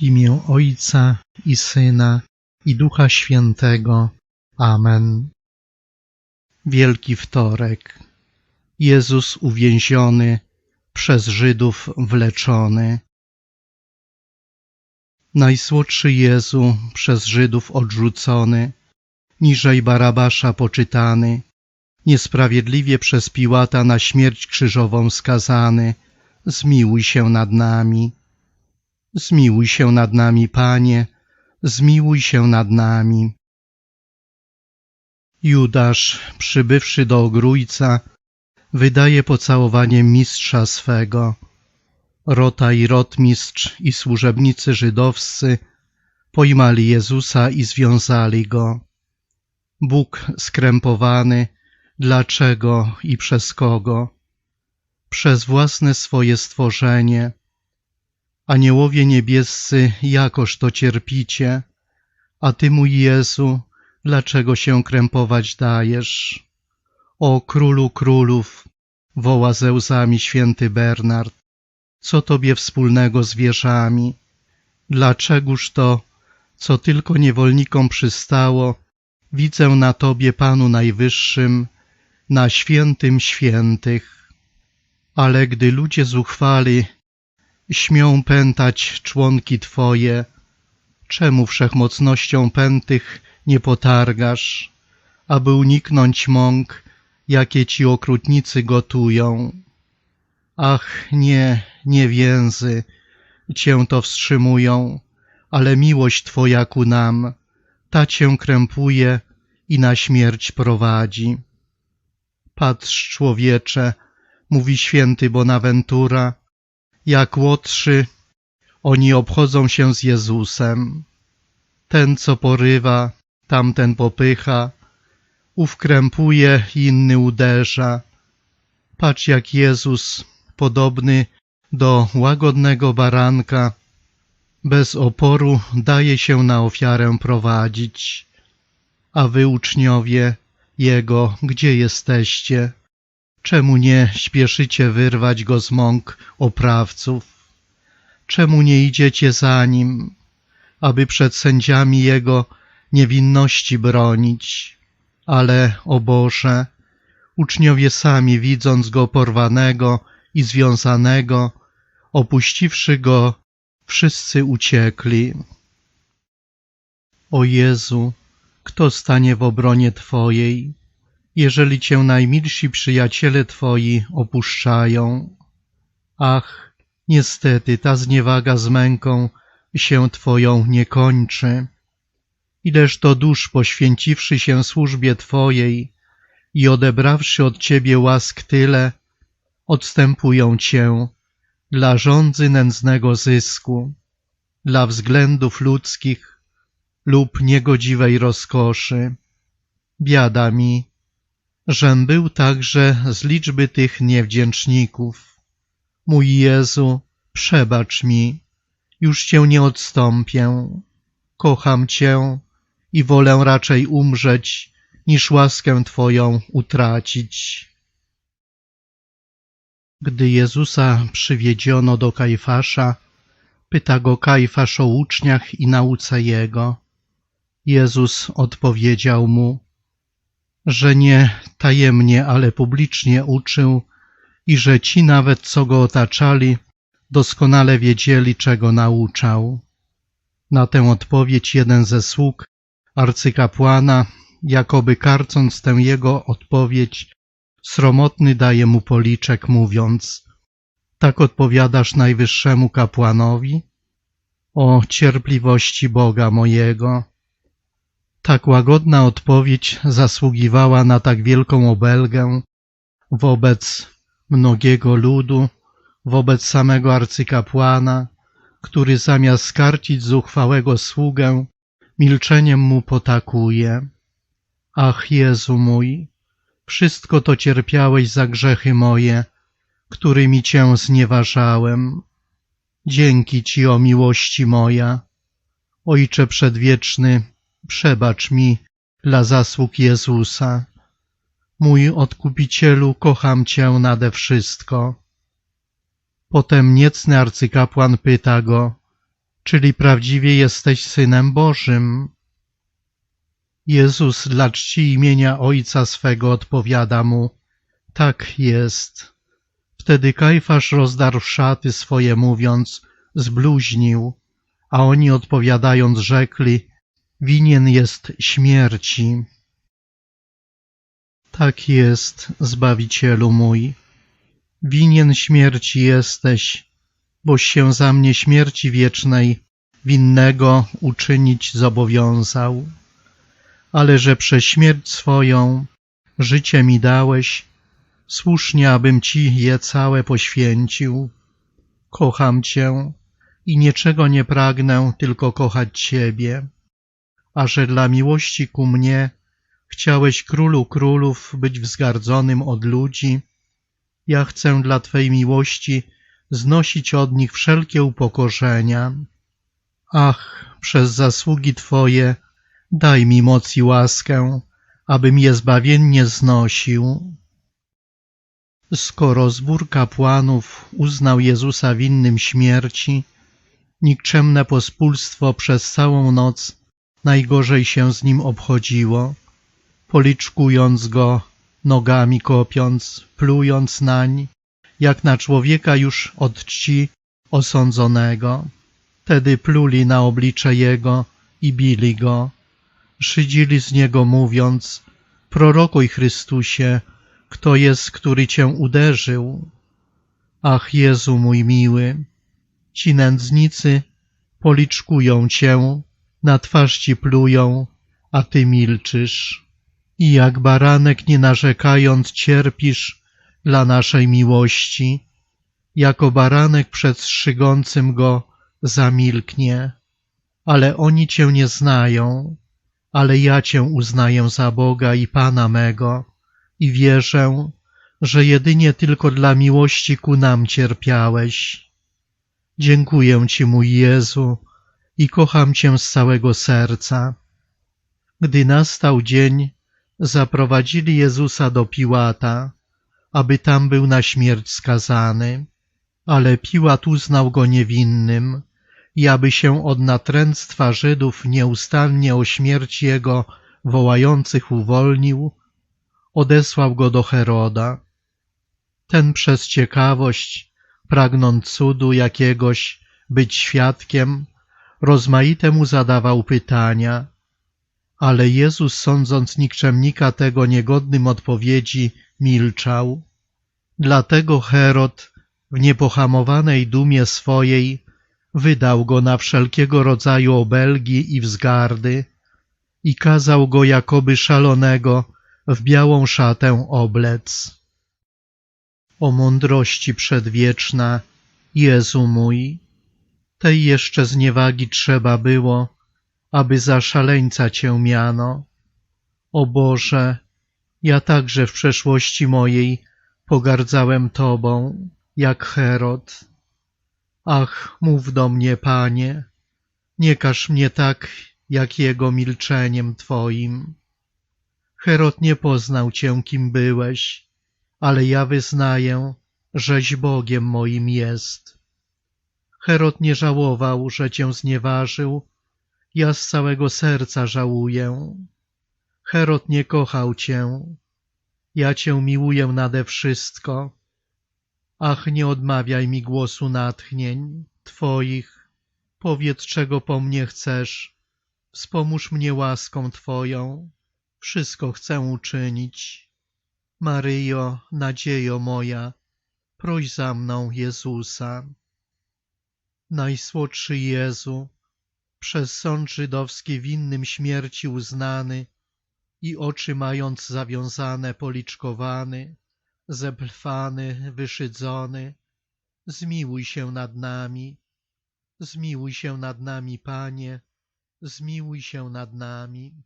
Imię Ojca i Syna i Ducha Świętego. Amen. Wielki Wtorek. Jezus uwięziony, przez Żydów wleczony. Najsłodszy Jezu, przez Żydów odrzucony, niżej Barabasza poczytany, niesprawiedliwie przez Piłata na śmierć krzyżową skazany, zmiłuj się nad nami. Zmiłuj się nad nami, Panie, zmiłuj się nad nami. Judasz, przybywszy do ogrójca, wydaje pocałowanie mistrza swego. Rota i rotmistrz i służebnicy żydowscy pojmali Jezusa i związali go. Bóg skrępowany, dlaczego i przez kogo? Przez własne swoje stworzenie. Aniołowie niebiescy, jakoż to cierpicie, a Ty, mój Jezu, dlaczego się krępować dajesz? O królu królów, woła ze łzami święty Bernard, co Tobie wspólnego z wierzami? Dlaczegoż to, co tylko niewolnikom przystało, widzę na Tobie, Panu Najwyższym, na świętym świętych. Ale gdy ludzie zuchwali, śmią pętać członki Twoje, czemu wszechmocnością pętych nie potargasz, aby uniknąć mąk, jakie Ci okrutnicy gotują? Ach, nie, nie więzy, Cię to wstrzymują, ale miłość Twoja ku nam, ta Cię krępuje i na śmierć prowadzi. Patrz, człowiecze, mówi święty Bonaventura, jak łotrzy, oni obchodzą się z Jezusem. Ten, co porywa, tamten popycha, ów krępuje, inny uderza. Patrz, jak Jezus, podobny do łagodnego baranka, bez oporu daje się na ofiarę prowadzić. A wy, uczniowie Jego, gdzie jesteście? Czemu nie śpieszycie wyrwać Go z mąk oprawców? Czemu nie idziecie za Nim, aby przed sędziami Jego niewinności bronić? Ale, o Boże, uczniowie sami, widząc Go porwanego i związanego, opuściwszy Go, wszyscy uciekli. O Jezu, kto stanie w obronie Twojej, jeżeli Cię najmilsi przyjaciele Twoi opuszczają? Ach, niestety ta zniewaga z męką się Twoją nie kończy. Ileż to dusz poświęciwszy się służbie Twojej i odebrawszy od Ciebie łask tyle, odstępują Cię dla rządzy nędznego zysku, dla względów ludzkich lub niegodziwej rozkoszy. Biada mi, żem był także z liczby tych niewdzięczników. Mój Jezu, przebacz mi, już Cię nie odstąpię. Kocham Cię i wolę raczej umrzeć, niż łaskę Twoją utracić. Gdy Jezusa przywiedziono do Kajfasza, pyta go Kajfasz o uczniach i nauce Jego. Jezus odpowiedział mu, że nie tajemnie, ale publicznie uczył i że ci nawet, co go otaczali, doskonale wiedzieli, czego nauczał. Na tę odpowiedź jeden ze sług arcykapłana, jakoby karcąc tę jego odpowiedź, sromotny daje mu policzek, mówiąc Tak odpowiadasz najwyższemu kapłanowi? O cierpliwości Boga mojego! Tak łagodna odpowiedź zasługiwała na tak wielką obelgę wobec mnogiego ludu, wobec samego arcykapłana, który zamiast skarcić zuchwałego sługę, milczeniem mu potakuje. Ach, Jezu mój, wszystko to cierpiałeś za grzechy moje, którymi Cię znieważałem. Dzięki Ci, o miłości moja. Ojcze Przedwieczny, przebacz mi dla zasług Jezusa. Mój Odkupicielu, kocham Cię nade wszystko. Potem niecny arcykapłan pyta go, czyli prawdziwie jesteś Synem Bożym. Jezus dla czci imienia Ojca swego odpowiada mu, tak jest. Wtedy Kajfasz rozdarł szaty swoje, mówiąc, zbluźnił, a oni odpowiadając rzekli, winien jest śmierci. Tak jest, Zbawicielu mój. Winien śmierci jesteś, boś się za mnie śmierci wiecznej winnego uczynić zobowiązał. Ale że przez śmierć swoją życie mi dałeś, słusznie abym Ci je całe poświęcił. Kocham Cię i niczego nie pragnę, tylko kochać Ciebie. A że dla miłości ku mnie chciałeś królu królów być wzgardzonym od ludzi, ja chcę dla Twej miłości znosić od nich wszelkie upokorzenia. Ach, przez zasługi Twoje daj mi moc i łaskę, abym je zbawiennie znosił. Skoro zbór kapłanów uznał Jezusa winnym śmierci, nikczemne pospólstwo przez całą noc najgorzej się z nim obchodziło, policzkując go, nogami kopiąc, plując nań, jak na człowieka już od czci osądzonego. Tedy pluli na oblicze jego i bili go, szydzili z niego mówiąc, prorokuj Chrystusie, kto jest, który cię uderzył. Ach, Jezu mój miły, ci nędznicy policzkują cię, na twarz ci plują, a ty milczysz. I jak baranek nie narzekając cierpisz dla naszej miłości, jako baranek przed strzygącym go zamilknie. Ale oni cię nie znają, ale ja cię uznaję za Boga i Pana mego i wierzę, że jedynie tylko dla miłości ku nam cierpiałeś. Dziękuję Ci, mój Jezu, i kocham Cię z całego serca. Gdy nastał dzień, zaprowadzili Jezusa do Piłata, aby tam był na śmierć skazany, ale Piłat uznał go niewinnym i aby się od natręctwa Żydów nieustannie o śmierć jego wołających uwolnił, odesłał go do Heroda. Ten przez ciekawość, pragnąc cudu jakiegoś, być świadkiem, rozmaite mu zadawał pytania, ale Jezus, sądząc nikczemnika tego niegodnym odpowiedzi, milczał. Dlatego Herod w niepohamowanej dumie swojej wydał go na wszelkiego rodzaju obelgi i wzgardy i kazał go jakoby szalonego w białą szatę oblec. O mądrości przedwieczna, Jezu mój, tej jeszcze zniewagi trzeba było, aby za szaleńca Cię miano. O Boże, ja także w przeszłości mojej pogardzałem Tobą, jak Herod. Ach, mów do mnie, Panie, nie każ mnie tak, jak jego milczeniem Twoim. Herod nie poznał Cię, kim byłeś, ale ja wyznaję, żeś Bogiem moim jest. Herod nie żałował, że Cię znieważył, ja z całego serca żałuję. Herod nie kochał Cię, ja Cię miłuję nade wszystko. Ach, nie odmawiaj mi głosu natchnień Twoich, powiedz, czego po mnie chcesz, wspomóż mnie łaską Twoją, wszystko chcę uczynić. Maryjo, nadziejo moja, proś za mną Jezusa. Najsłodszy Jezu, przez sąd żydowski winnym śmierci uznany i oczy mając zawiązane policzkowany, zeplwany, wyszydzony, zmiłuj się nad nami, zmiłuj się nad nami, Panie, zmiłuj się nad nami.